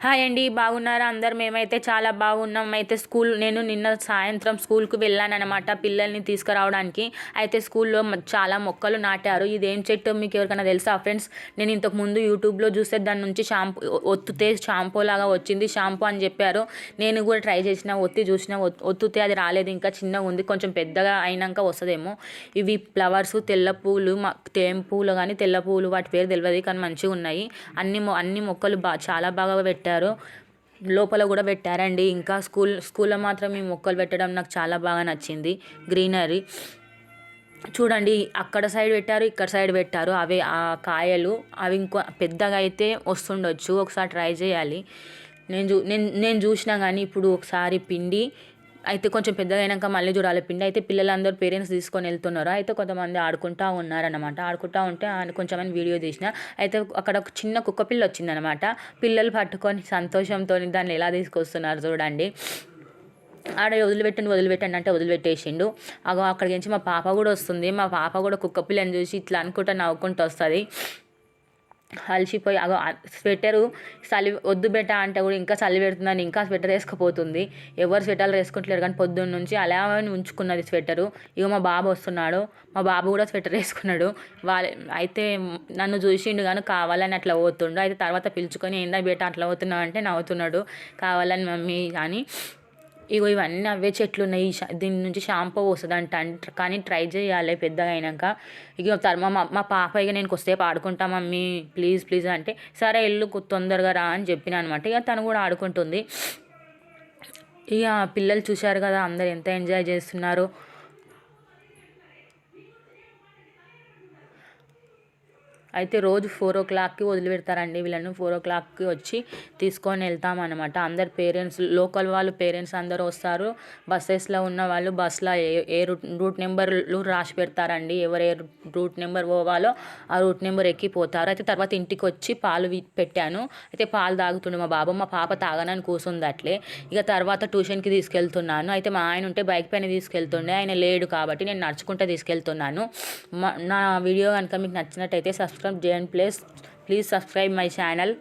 Hi అండి బాగున్నారా? అందరు మేమైతే చాలా బాగున్నాం. అయితే స్కూల్ నేను నిన్న సాయంత్రం స్కూల్కి వెళ్ళానన్నమాట పిల్లల్ని తీసుకురావడానికి. అయితే స్కూల్లో చాలా మొక్కలు నాటారు. ఇదేం చెట్టు మీకు ఎవరికైనా తెలుసా ఫ్రెండ్స్? నేను ఇంతకు ముందు యూట్యూబ్లో చూస్తే దాని నుంచి షాంపూ ఒత్తుతే షాంపూ లాగా వచ్చింది. షాంపూ అని చెప్పారు. నేను కూడా ట్రై చేసిన ఒత్తి చూసిన ఒత్తుతే అది రాలేదు. ఇంకా చిన్నగా ఉంది. కొంచెం పెద్దగా అయినాక వస్తుందేమో. ఇవి ఫ్లవర్స్ తెల్ల పూలు మా తేం పూలు కానీ తెల్ల పూలు వాటి పేరు తెలియదు కానీ మంచిగా ఉన్నాయి అన్ని అన్ని మొక్కలు బా చాలా బాగా పెట్టి పెట్టారు. లోపల కూడా పెట్టారండి. ఇంకా స్కూల్ స్కూల్లో మాత్రం ఈ మొక్కలు పెట్టడం నాకు చాలా బాగా నచ్చింది. గ్రీనరీ. చూడండి అక్కడ సైడ్ పెట్టారు ఇక్కడ సైడ్ పెట్టారు. అవి ఆ కాయలు అవి ఇంకో పెద్దగా అయితే వస్తుండొచ్చు. ఒకసారి ట్రై చేయాలి. నేను చూ నేను నేను చూసినా కానీ ఇప్పుడు ఒకసారి పిండి అయితే కొంచెం పెద్దగా మళ్ళీ చూడాలి. పిండి అయితే పిల్లలందరూ పేరెంట్స్ తీసుకొని వెళ్తున్నారు. అయితే కొంతమంది ఆడుకుంటా ఉన్నారనమాట ఆడుకుంటా ఉంటే ఆయన కొంచెం వీడియో తీసిన. అయితే అక్కడ ఒక చిన్న కుక్క పిల్ల వచ్చిందనమాట పిల్లలు పట్టుకొని సంతోషంతో దాన్ని ఎలా తీసుకొస్తున్నారు చూడండి. ఆడ వదిలిపెట్టండి వదిలిపెట్టండి అంటే వదిలిపెట్టేసిండు. అగో అక్కడికి నుంచి మా పాప కూడా వస్తుంది. మా పాప కూడా కుక్క పిల్లని చూసి ఇట్లా అనుకుంటా నవ్వుకుంటూ వస్తుంది. అలసిపోయి అగో స్వెటరు చలి వద్దు బెట్ట అంటే కూడా ఇంకా చలి పెడుతుందని ఇంకా స్వెటర్ వేసుకుపోతుంది. ఎవరు స్వెటర్లు వేసుకుంటలేరు కానీ పొద్దున్న నుంచి అలా ఉంచుకున్నది స్వెటరు. ఇగో మా బాబు వస్తున్నాడు. మా బాబు కూడా స్వెటర్ వేసుకున్నాడు. వాళ్ళ అయితే నన్ను చూసిండు కానీ కావాలని అట్లా పోతుండు. అయితే తర్వాత పిలుచుకొని ఏందా బేట అట్లా పోతున్నావు? అంటే నవ్వుతున్నాడు. కావాలని మమ్మీ కానీ ఇగో ఇవన్నీ అవే చెట్లు ఉన్నాయి షా- దీని నుంచి షాంపూ వస్తుందంట అంట కానీ ట్రై చేయాలి పెద్దగా అయినాక. ఇక తర్- మా మా పాప ఇక నేను కొద్దిసేపు ఆడుకుంటా మమ్మీ ప్లీజ్ ప్లీజ్ అంటే సరే ఇల్లు తొందరగా రా అని చెప్పిన అనమాట. ఇక తను కూడా ఆడుకుంటుంది. ఇక పిల్లలు చూశారు కదా అందరు ఎంత ఎంజాయ్ చేస్తున్నారు. అయితే రోజు ఫోర్ ఓ క్లాక్కి వదిలిపెడతారండి. వీళ్ళని ఫోర్ ఓ క్లాక్కి వచ్చి తీసుకొని వెళ్తాం అనమాట అందరు పేరెంట్స్ లోకల్ వాళ్ళు పేరెంట్స్ అందరూ వస్తారు. బస్సెస్లో ఉన్న వాళ్ళు బస్సులో ఏ ఏ రూట్ రూట్ నెంబర్లు రాసి పెడతారండి. ఎవరు ఏ రూట్ నెంబర్ పోవాలో ఆ రూట్ నెంబర్ ఎక్కిపోతారు. అయితే తర్వాత ఇంటికి వచ్చి పాలు పెట్టాను. అయితే పాలు తాగుతుండే మా బాబు. మా పాప తాగనని కూర్చుంది అట్లే. ఇక తర్వాత ట్యూషన్కి తీసుకెళ్తున్నాను. అయితే మా ఆయన ఉంటే బైక్ పైన తీసుకెళ్తుండే. ఆయన లేడు కాబట్టి నేను నడుచుకుంటూ తీసుకెళ్తున్నాను. మా నా వీడియో కనుక మీకు నచ్చినట్టయితే సబ్స్క్రైబ్ చేయండి please please subscribe my channel